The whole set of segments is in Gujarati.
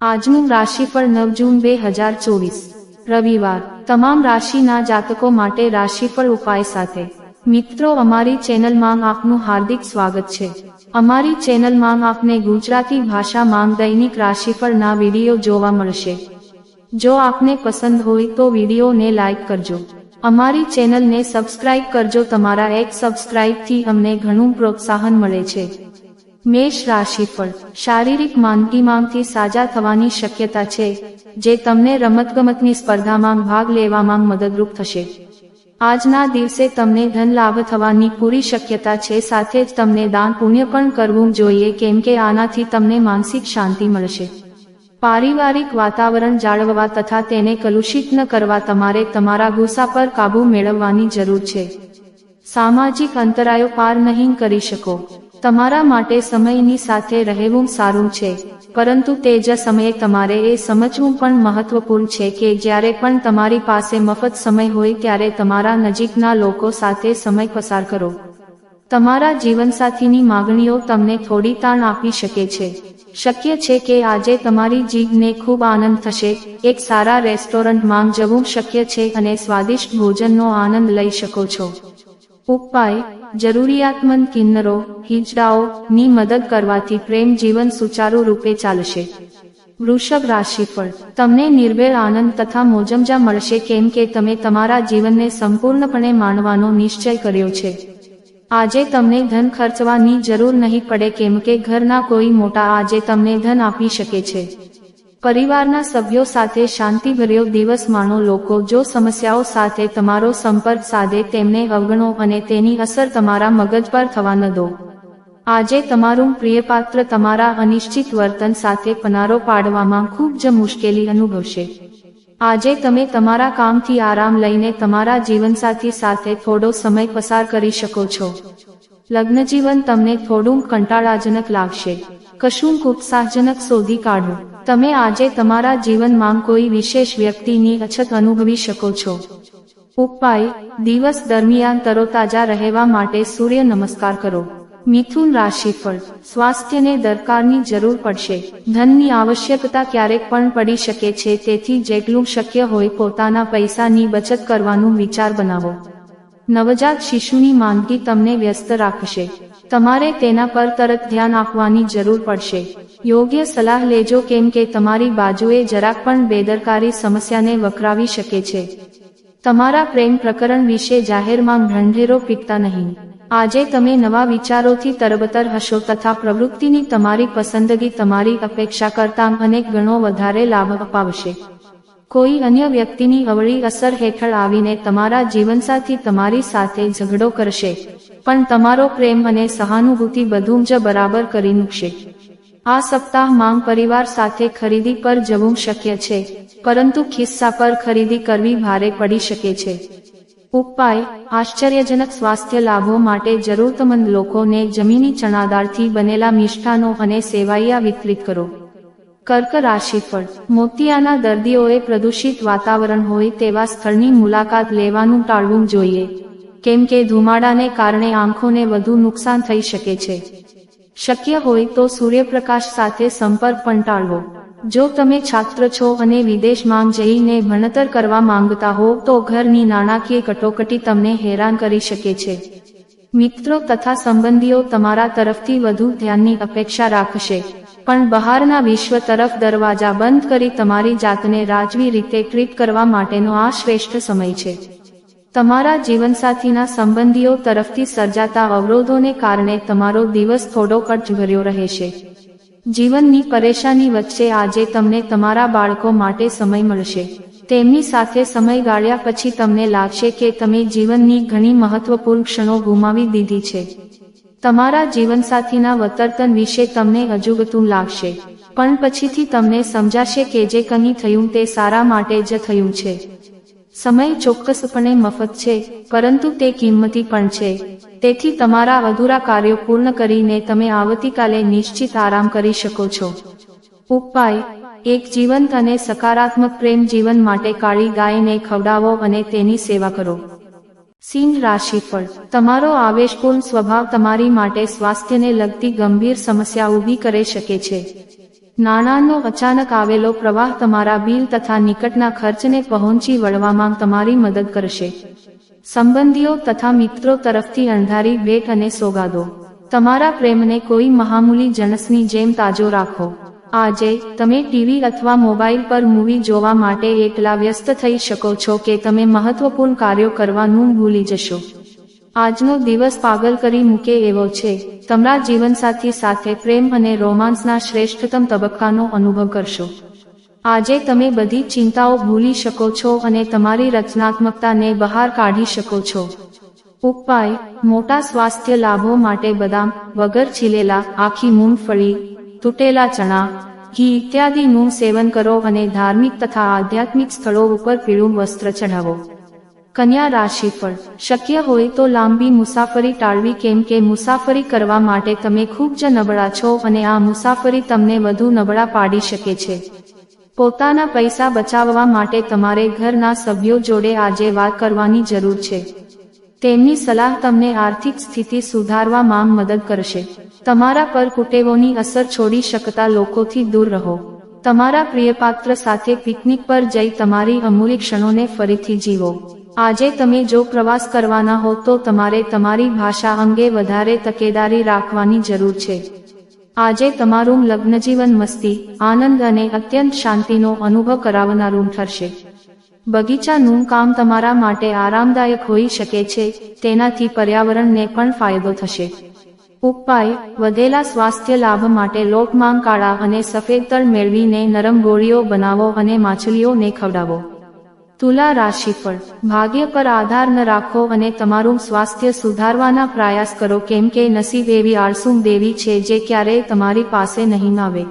આજનું રાશિફળ નવ જૂન બે હજાર ચોવીસ. રવિવાર. તમામ રાશિના જાતકો માટે રાશિફળ ઉપાય સાથે. મિત્રો, અમારી ચેનલમાં આપનું હાર્દિક સ્વાગત છે. અમારી ચેનલમાં આપને ગુજરાતી ભાષામાં દૈનિક રાશિફળના વીડિયો જોવા મળશે. જો આપને પસંદ હોય તો વિડીયોને લાઇક કરજો. અમારી ચેનલને સબસ્ક્રાઇબ કરજો. તમારા એક સબસ્ક્રાઇબથી અમને ઘણું પ્રોત્સાહન મળે છે. મેષ રાશિફળ શારીરિક માંદગીમાંથી સાજા થવાની શક્યતા છે, જે તમને રમતગમતની સ્પર્ધામાં ભાગ લેવામાં મદદરૂપ થશે. આજના દિવસે તમને ધન લાભ થવાની પૂરી શક્યતા છે, સાથે જ તમને દાન પુણ્ય પણ કરવું જોઈએ, કેમ કે આનાથી તમને માનસિક શાંતિ મળશે. પારિવારિક વાતાવરણ જાળવવા તથા તેને કલુષિત ન કરવા તમારે તમારા ગુસ્સા પર કાબૂ મેળવવાની જરૂર છે. સામાજિક અંતરાયો પાર નહીં કરી શકો. તમારા માટે સમયની સાથે રહેવું સારું છે, પરંતુ તે જ સમયે તમારે એ સમજવું પણ મહત્વપૂર્ણ છે કે જ્યારે પણ તમારી પાસે મફત સમય હોય ત્યારે તમારા નજીકના લોકો સાથે સમય પસાર કરો. તમારા જીવનસાથીની માગણીઓ તમને થોડી તાણ આપી શકે છે. શક્ય છે કે આજે તમારી જીભને ખૂબ આનંદ થશે, એક સારા રેસ્ટોરન્ટમાં જવું શક્ય છે અને સ્વાદિષ્ટ ભોજનનો આનંદ લઈ શકો છો. ઉપાય જરૂરિયાતમંદ કિન્નરો હિજડાઓ ની મદદ કરવાથી પ્રેમ જીવન સુચારુ રૂપે ચાલશે. વૃષભ રાશિફળ તમને નિર્ભેળ આનંદ તથા મોજમજા મળશે કેમ કે તમે તમારા જીવનને સંપૂર્ણપણે માણવાનો નિશ્ચય કર્યો છે. આજે તમને ધન ખર્ચવાની જરૂર નહીં પડે કેમ કે ઘરના કોઈ મોટા આજે તમને ધન આપી શકે છે. પરિવારના સભ્યો સાથે શાંતિભર્યો દિવસ માણો લોકો જો સમસ્યાઓ સાથે તમારો સંપર્ક સાધે તેમને અવગણો અને તેની અસર તમારા મગજ પર થવા ન દો. આજે તમારું પ્રિયપાત્ર તમારા અનિશ્ચિત વર્તન સાથે પનારો પાડવામાં ખૂબ જ મુશ્કેલી અનુભવશે. આજે તમે તમારા કામથી આરામ લઈને તમારા જીવનસાથી સાથે થોડો સમય પસાર કરી શકો છો. લગ્નજીવન તમને થોડું કંટાળાજનક લાગશે. કશું ઉત્સાહજનક શોધી કાઢો. તમે આજે તમારા જીવનમાં કોઈ વિશેષ વ્યક્તિની અછત અનુભવી શકો છો. ઉપાય, દિવસ દરમિયાન તરોતાજા રહેવા માટે સૂર્ય નમસ્કાર કરો. મિથુન રાશિફળ, સ્વાસ્થ્યને દરકારની જરૂર પડશે. ધનની આવશ્યકતા ક્યારેક પણ પડી શકે છે, તેથી જેટલું શક્ય હોય પોતાના પૈસાની બચત કરવાનું વિચાર બનાવો. નવજાત શિશુની માંદગી તમને વ્યસ્ત રાખશે. તમારે તેના પર તરત ધ્યાન આપવાની જરૂર પડશે. યોગ્ય સલાહ લેજો કેમ કે તમારી બાજુએ જરાક પણ બેદરકારી સમસ્યાને વકરાવી શકે છે. તમારા પ્રેમ પ્રકરણ વિશે જાહેરમાં ભંઢેરો પીકતા નહીં. આજે તમે નવા વિચારોથી તરબતર હશો તથા પ્રવૃત્તિની તમારી પસંદગી તમારી અપેક્ષા કરતાં અનેક ગણો વધારે લાભ અપાવશે. કોઈ અન્ય વ્યક્તિની અવળી અસર હેઠળ આવીને તમારા જીવનસાથી તમારી સાથે ઝઘડો કરશે. પણ તમારો પ્રેમ અને સહાનુભૂતિ બધું જ બરાબર કરી મૂકશે. આ સપ્તાહ માંગ પરિવાર સાથે ખરીદી પર જવું શક્ય છે, પરંતુ ખિસ્સા પર ખરીદી કરવી ભારે પડી શકે છે. ઉપાય, આશ્ચર્યજનક સ્વાસ્થ્ય લાભો માટે જરૂરતમંદ લોકોને જમીની ચણાદારથી બનેલા મિષ્ઠાનો અને સેવાઈયા વિતરિત કરો. કર્ક રાશિફળ મોતિયાના દર્દીઓએ પ્રદૂષિત વાતાવરણ હોય તેવા સ્થળની મુલાકાત લેવાનું ટાળવું જોઈએ. કેમ કે ધુમાડાને કારણે આંખોને વધુ નુકસાન થઈ શકે છે. શક્ય હોય તો સૂર્યપ્રકાશ સાથે સંપર્ક પણ ટાળવો. જો તમે છાત્ર છો અને વિદેશમાં જઈને ભણતર કરવા માંગતા હો તો ઘરની નાણાકીય કટોકટી તમને હેરાન કરી શકે છે. મિત્રો તથા સંબંધીઓ તમારા તરફથી વધુ ધ્યાનની અપેક્ષા રાખશે. પણ બહારના વિશ્વ તરફ દરવાજા બંધ કરી તમારી જાતને રાજવી રીતે ટ્રીટ કરવા માટેનો આ શ્રેષ્ઠ સમય છે. તમારા જીવનસાથીના સંબંધીઓ તરફથી સર્જાતા અવરોધોને કારણે તમારો દિવસ થોડો કટભર્યો રહેશે. જીવનની પરેશાની વચ્ચે આજે તમને તમારા બાળકો માટે સમય મળશે. તેમની સાથે સમય ગાળ્યા પછી તમને લાગશે કે તમે જીવનની ઘણી મહત્વપૂર્ણ ક્ષણો ગુમાવી દીધી છે. તમારા જીવનસાથીના વર્તન વિશે તમને અજુગતું લાગશે. પણ પછીથી તમને સમજાશે કે જે કંઈ થયું તે સારા માટે જ થયું છે. સમય ચોક્કસપણે મફત છે, પરંતુ તે કિંમતી પણ છે. તેથી તમારા અધૂરા કાર્યો પૂર્ણ કરીને તમે આવતીકાલે નિશ્ચિત આરામ કરી શકો છો. ઉપાય, એક જીવંત અને સકારાત્મક પ્રેમ જીવન માટે કાળી ગાયને ખવડાવો અને તેની સેવા કરો. સિંહ રાશિફળ. તમારો આવેશપૂર્ણ સ્વભાવ તમારી માટે સ્વાસ્થ્યને લગતી ગંભીર સમસ્યા ઊભી કરી શકે છે. નાણાંનો અચાનક આવેલો પ્રવાહ તમારા બિલ તથા નિકટના ખર્ચને પહોંચી વળવામાં તમારી મદદ કરશે. સંબંધીઓ તથા મિત્રો તરફથી અણધારી ભેટ અને સોગાદો. તમારા પ્રેમને કોઈ મહામૂલી જનસની જેમ તાજો રાખો. આજે, તમે ટીવી અથવા મોબાઈલ પર મૂવી જોવા માટે એકલા વ્યસ્ત થઈ શકો છો કે તમે મહત્વપૂર્ણ કાર્યો કરવાનું ભૂલી જશો. આજનો દિવસ પાગલ કરી મૂકે એવો છે. તમારા જીવનસાથી સાથે પ્રેમ અને રોમાન્સના શ્રેષ્ઠતમ તબક્કાનો અનુભવ કરશો. આજે તમે બધી ચિંતાઓ ભૂલી શકો છો અને તમારી રચનાત્મકતાને બહાર કાઢી શકો છો. ઉપાય, મોટા સ્વાસ્થ્ય લાભો માટે બદામ, વગર છીલેલા, આખી મૂંગફળી તૂટેલા ચણા, ઘી ઇત્યાદિનું સેવન કરો અને ધાર્મિક તથા આધ્યાત્મિક સ્થળો ઉપર પીળું વસ્ત્ર ચઢાવો. કન્યા રાશિ રાશિફળ શક્ય હોય તો લાંબી મુસાફરી ટાળવી કેમ કે મુસાફરી કરવા માટે તમે ખૂબ જ નબળા છો અને આ મુસાફરી તમને વધુ નબળા પાડી શકે છે. પોતાના પૈસા બચાવવા માટે તમારે ઘરના સભ્યો જોડે આજે વાત કરવાની જરૂર છે. તેમની સલાહ તમને આર્થિક સ્થિતિ સુધારવામાં મદદ કરશે. તમારા પર કુટેવોની અસર છોડી શકતા લોકોથી દૂર રહો. તમારા પ્રિયપાત્ર સાથે પિકનિક પર જઈ તમારી અમૂલ્ય ક્ષણોને ફરીથી જીવો. આજે તમે જો પ્રવાસ કરવાના હો તો તમારે તમારી ભાષા અંગે વધારે તકેદારી રાખવાની જરૂર છે. આજે તમારું લગ્નજીવન મસ્તી, આનંદ અને અત્યંત શાંતિનો અનુભવ કરાવનારું ઠરશે. બગીચાનું કામ તમારા માટે આરામદાયક હોઈ શકે છે, તેનાથી પર્યાવરણને પણ ફાયદો થશે. ઉપાય, વધેલા સ્વાસ્થ્ય લાભ માટે લોકમાંગ કાળા અને સફેદ તળ મેળવીને નરમ ગોળીઓ બનાવો અને માછલીઓને ખવડાવો. તુલા રાશિફળ ભાગ્ય પર આધાર ન રાખો અને તમારું સ્વાસ્થ્ય સુધારવાના પ્રયાસ કરો, કેમ કે નસીબ એવી આળસુમ દેવી છે જે ક્યારેય તમારી પાસે નહીં આવે.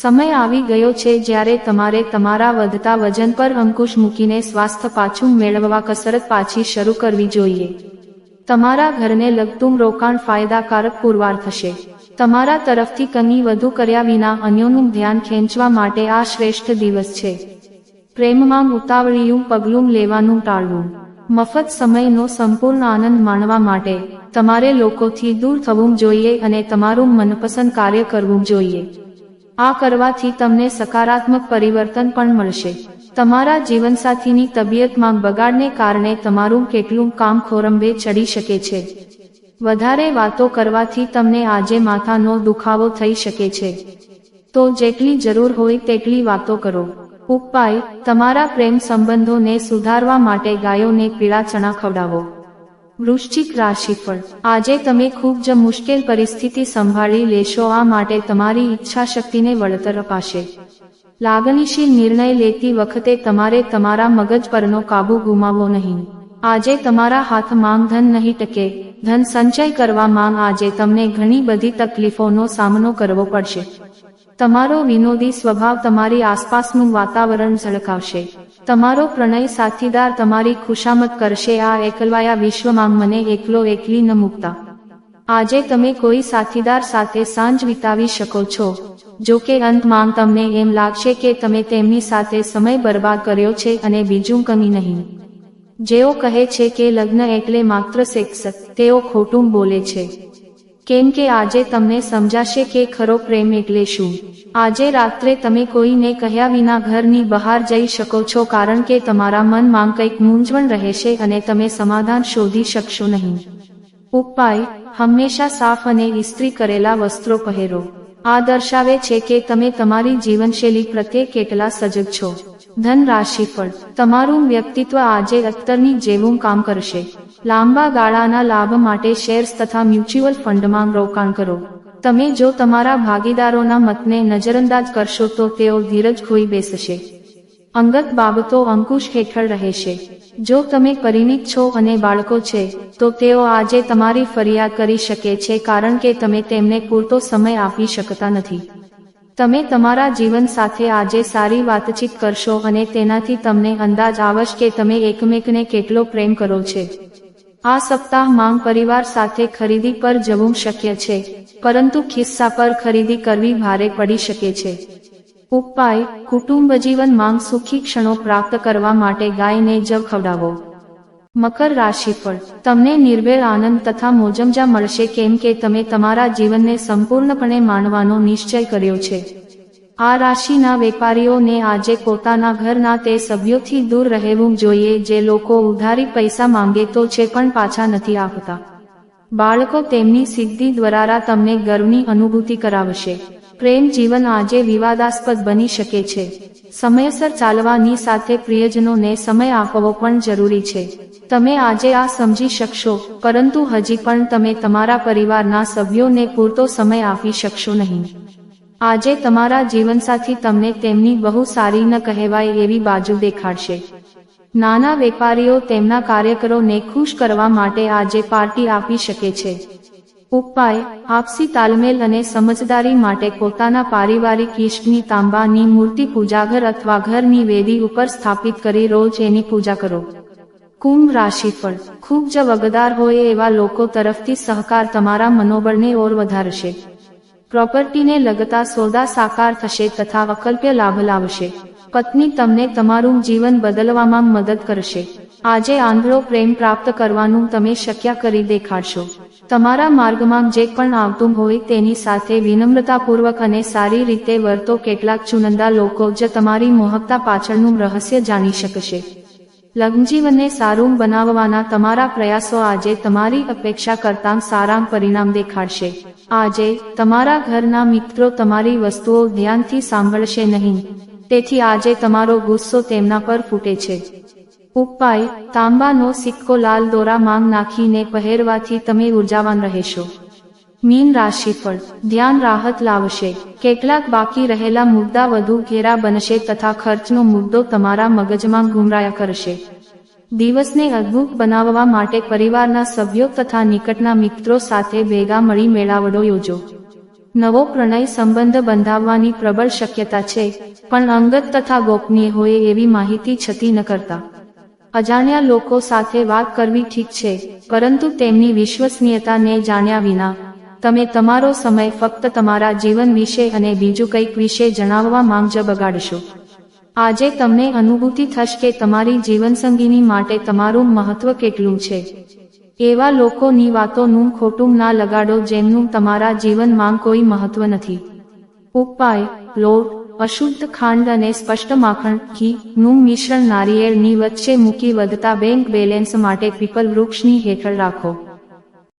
સમય આવી ગયો છે જ્યારે તમારે તમારા વધતા વજન પર અંકુશ મૂકીને સ્વાસ્થ્ય પાછું મેળવવા કસરત પાછી શરૂ કરવી જોઈએ. તમારા ઘરને લગતું રોકાણ ફાયદાકારક પુરવાર થશે. તમારા તરફથી કંઈ વધુ કર્યા વિના અન્યોનું ધ્યાન ખેંચવા માટે આ શ્રેષ્ઠ દિવસ છે. પ્રેમમાં ઉતાવળિયું પગલું લેવાનું ટાળવું. મફત સમયનો સંપૂર્ણ આનંદ માણવા માટે તમારે લોકોથી દૂર થવું જોઈએ અને તમારું મનપસંદ કાર્ય કરવું જોઈએ. આ કરવાથી તમને સકારાત્મક પરિવર્તન પણ મળશે. તમારા જીવનસાથીની તબિયતમાં બગાડને કારણે તમારું કેટલું કામ ખોરંબે ચડી શકે છે. વધારે વાતો કરવાથી તમને આજે માથાનો દુખાવો થઈ શકે છે. તો જેટલી જરૂર હોય તેટલી વાતો કરો. ઉપાય, તમારા પ્રેમ સંબંધોને સુધારવા માટે ગાયોને પીળા ચણા ખવડાવો. વૃશ્ચિક રાશિફળ. આજે તમે ખૂબ જ મુશ્કેલ પરિસ્થિતિ સંભાળી લેશો, આ માટે તમારી ઈચ્છા શક્તિને વળતર અપાશે. લાગણીશીલ નિર્ણય લેતી વખતે તમારે તમારા મગજ પરનો કાબુ ગુમાવવો નહીં. આજે તમારા હાથ માંગ ધન નહીં ટકે. ધન સંચય કરવા માંગ, આજે તમને ઘણી બધી તકલીફોનો સામનો કરવો પડશે. તમારો વિનોદી સ્વભાવ તમારી આસપાસનું વાતાવરણ ઝળકાવશે. તમારો પ્રણય સાથીદાર તમારી ખુશામત કરશે. આ એકલવાયા વિશ્વમાં મને એકલો એકલી ન મૂકતા. આજે તમે કોઈ સાથીદાર સાથે સાંજ વિતાવી શકો છો. જો કે અંતમાં તમને એમ લાગશે કે તમે તેમની સાથે સમય બરબાદ કર્યો છે અને બીજું કમી નહીં. જેઓ કહે છે કે લગ્ન એટલે માત્ર સેક્સ, તેઓ ખોટું બોલે છે. કેમ કે આજે તમને સમજાશે કે ખરો પ્રેમ એટલે શું? આજે રાત્રે તમે કોઈને કહ્યા વિના ઘરની બહાર જઈ શકો છો કારણ કે તમારા મનમાં કંઈક મૂંઝવણ રહેશે અને તમે સમાધાન શોધી શકશો નહીં. ઉપાય, હંમેશા સાફ અને ઇસ્ત્રી કરેલા વસ્ત્રો પહેરો. આ દર્શાવે છે કે તમે તમારી જીવનશૈલી પ્રત્યે કેટલા સજગ છો. ધન રાશિફળ તમારું વ્યક્તિત્વ આજે અત્તરની જેવું કામ કરશે. લાંબા ગાળાના લાભ માટે શેર્સ તથા મ્યુચ્યુઅલ ફંડમાં રોકાણ કરો. તમે જો તમારા ભાગીદારોના મતને નજરઅંદાજ કરશો તો તેઓ ધીરજ ખોઈ બેસશે. અંગત બાબતો અંકુશ હેઠળ રહેશે. જો તમે પરિણિત છો અને બાળકો છે, તો તેઓ આજે તમારી ફરિયાદ કરી શકે છે કારણ કે તમે તેમને પૂરતો સમય આપી શકતા નથી. તમે તમારા જીવન સાથે આજે સારી વાતચીત કરશો અને તેનાથી તમને અંદાજ આવશ કે તમે એકમેકને કેટલો પ્રેમ કરો છે. આ સપ્તાહ માંગ પરિવાર સાથે ખરીદી પર જવું શક્ય છે, પરંતુ ખિસ્સા પર ખરીદી કરવી ભારે પડી શકે છે. ઉપાય, કુટુંબ જીવન માંગ સુખી ક્ષણો પ્રાપ્ત કરવા માટે ગાયને જવ ખવડાવો. મકર રાશિફળ. તમને નિર્ભેળ આનંદ તથા મોજમજા મળશે કેમ કે તમે તમારા જીવનને સંપૂર્ણપણે માણવાનો નિશ્ચય કર્યો છે. આ રાશિના વેપારીઓને આજે પોતાના ઘરના તે સભ્યોથી દૂર રહેવું જોઈએ, જે લોકો ઉધારી પૈસા માંગે તો છે પણ પાછા નથી આપતા બાળકો તેમની સિદ્ધિ દ્વારા તમને ગર્વની અનુભૂતિ કરાવશે. પ્રેમ જીવન આજે વિવાદાસ્પદ બની શકે છે. સમયસર ચાલવાની સાથે પ્રિયજનોને સમય આપવો પણ જરૂરી છે. તમે આજે આ સમજી શકશો, પરંતુ હજી પણ તમે તમારા પરિવારના સભ્યોને પૂરતો સમય આપી શકશો નહીં. આજે તમારા જીવનસાથી તમને તેમની બહુ સારી ન કહેવાય એવી બાજુ દેખાડશે. નાના વેપારીઓ તેમના કાર્યકરોને ખુશ કરવા માટે આજે પાર્ટી આપી શકે છે. ઉપાય, આપસી તાલમેલ અને સમજદારી માટે પોતાના પારિવારિક ઈષ્ટની તાંબાની મૂર્તિ પૂજાઘર અથવા ઘરની વેદી ઉપર સ્થાપિત કરી રોજ એની પૂજા કરો. કુંભ રાશિ ફળ ખૂબ જ વગદાર હોય એવા લોકો તરફથી સહકાર તમારા મનોબળને ઓર વધારશે. પ્રોપર્ટીને લગતા સોદા સાકાર થશે તથા અકલ્પ્ય લાભ લાવશે. પત્ની તમને તમારું જીવન બદલવામાં મદદ કરશે. આજે આંધળો પ્રેમ પ્રાપ્ત કરવાનું તમે શક્ય કરી દેખાડશો. તમારા માર્ગમાં જે પણ આવતું હોય તેની સાથે વિનમ્રતાપૂર્વક અને સારી રીતે વર્તો કેટલાક ચુનંદા લોકો જ તમારી મોહકતા પાછળનું રહસ્ય જાણી શકશે. લગ્નજીવનને સારું બનાવવાના તમારા પ્રયાસો આજે તમારી અપેક્ષા કરતાં સારા પરિણામ દેખાડશે. આજે, તમારા ઘરના મિત્રો તમારી વસ્તુઓ ધ્યાનથી સાંભળશે નહીં. તેથી આજે તમારો ગુસ્સો તેમના પર ફૂટે છે. ઉપાય, તાંબાનો સિક્કો લાલ દોરા માંગ નાખીને પહેરવાથી તમે ઉર્જાવાન રહેશો. મીન રાશિફળ, ધ્યાન રાહત લાવશે. કેટલાક બાકી રહેલા મુદ્દા વધુ ઘેરા બનશે તથા ખર્ચનો મુદ્દો તમારા મગજમાં ગુમરાયા કરશે. દિવસને અદ્ભુત બનાવવા માટે પરિવારના સભ્યો તથા નિકટના મિત્રો સાથે ભેગા મળી મેળાવડો યોજો. નવો પ્રણય સંબંધ બંધાવવાની પ્રબળ શક્યતા છે, પણ અંગત તથા ગોપનીય હોય એવી માહિતી છતી ન કરતા. અજાણ્યા લોકો સાથે વાત કરવી ઠીક છે, પરંતુ તેમની વિશ્વસનીયતાને જાણ્યા વિના તમે તમારો સમય ફક્ત તમારા જીવન વિશે અને બીજું કંઈક વિશે જણાવવા માંગ જ બગાડશો. આજે તમને અનુભૂતિ થશે કે તમારી જીવનસંગીની માટે તમારું મહત્વ કેટલું છે. એવા લોકોની વાતોનું ખોટું ના લગાડો જેમનું તમારા જીવનમાં કોઈ મહત્વ નથી. ઉપાય, લોટ, અશુદ્ધ ખાંડ અને સ્પષ્ટ માખણ ઘી નું મિશ્રણ નારિયેળની વચ્ચે મૂકી વધતા બેંક બેલેન્સ માટે પીપલ વૃક્ષની હેઠળ રાખો.